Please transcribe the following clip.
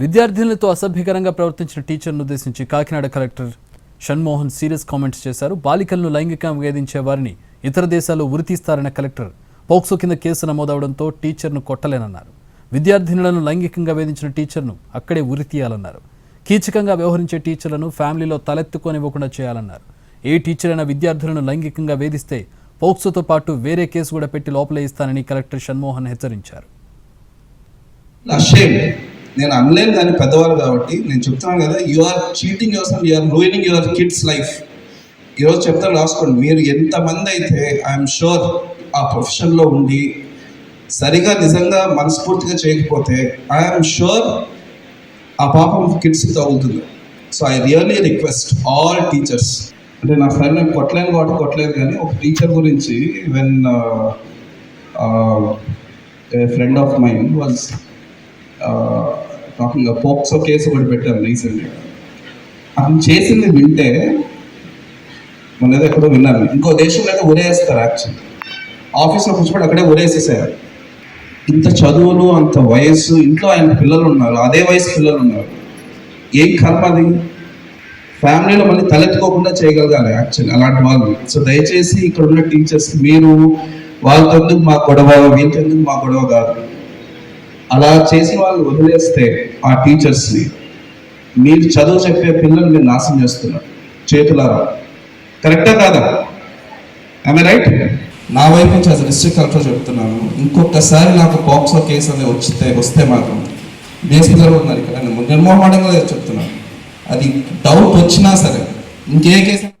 విద్యార్థినులతో అసభ్యకరంగా ప్రవర్తించిన టీచర్ను ఉద్దేశించి Kakinada collector Shanmohan serious comments చేశారు. బాలికలను లైంగికంగా వేధించే వారిని ఇతర దేశాల్లో ఉరితీస్తారన్న కలెక్టర్ పోక్సో కింద కేసు నమోదవడంతో టీచర్ను కొట్టలేనన్నారు. విద్యార్థినులను లైంగికంగా వేధించిన టీచర్ను అక్కడే ఉరితీయాలన్నారు కీచకంగా వ్యవహరించే టీచర్లను ఫ్యామిలీలో తలెత్తుకోనివ్వకుండా చేయాలన్నారు. ఏ టీచర్ అయినా విద్యార్థులను లైంగికంగా వేధిస్తే పోక్సోతో పాటు వేరే కేసు కూడా పెట్టి లోపలేయిస్తానని కలెక్టర్ షణ్మోహన్ హెచ్చరించారు. నేను అనలేను కానీ పెద్దవాళ్ళు కాబట్టి నేను చెప్తున్నాను కదా you are cheating your you are ruining your kids life ఈరోజు చెప్తాను రాసుకోండి. మీరు ఎంతమంది అయితే ఐఎమ్ షూర్ ఆ ప్రొఫెషన్లో ఉండి సరిగా నిజంగా మనస్ఫూర్తిగా చేయకపోతే ఐఎమ్ షూర్ ఆ పాపం కిడ్స్కి తగులుతుంది. So I really request all teachers అంటే నా ఫ్రెండ్ నేను కొట్టలేను కాబట్టి కొట్టలేదు కానీ ఒక టీచర్ గురించి when friend of mind was talking POCSO case ఒకటి పెట్టాను రీసెంట్గా. అతను చేసింది వింటే మన ఏదో ఎక్కడో విన్నాను. ఇంకో దేశంలో అయితే ఉరేస్తారు యాక్చువల్లీ ఆఫీస్లో కూర్చోబడి అక్కడే ఉరేసేసారు ఇంత చదువులు అంత వయస్సు ఇంట్లో ఆయన పిల్లలు ఉన్నారు అదే వయసు పిల్లలు ఉన్నారు ఏం కర్మ అది? ఫ్యామిలీలో మళ్ళీ తలెత్తుకోకుండా చేయగలగాలి యాక్చువల్లీ అలాంటి వాళ్ళు. సో దయచేసి ఇక్కడ ఉన్న టీచర్స్ మీరు వాళ్ళతో ఎందుకు మా గొడవ వీళ్ళతో ఎందుకు మా గొడవ కాదు? అలా చేసి వాళ్ళు వదిలేస్తే ఆ టీచర్స్ని మీరు చదువు చెప్పే పిల్లల్ని మీరు నాశనం చేస్తున్నారు. చేతులారా? కరెక్టా కాదా? ఐ రైట్ నా వైపు నుంచి అసలు డిస్ట్రిక్ట్ కలెక్టర్ చెప్తున్నాను. ఇంకొకసారి నాకు పాక్సో కేసు అనేది వచ్చితే వస్తే మాత్రం డిఎస్పీ గారు ఉన్నారు ఇక్కడ. నిర్మోహమాటంగా చెప్తున్నాను. అది డౌట్ వచ్చినా సరే ఇంకే కేసు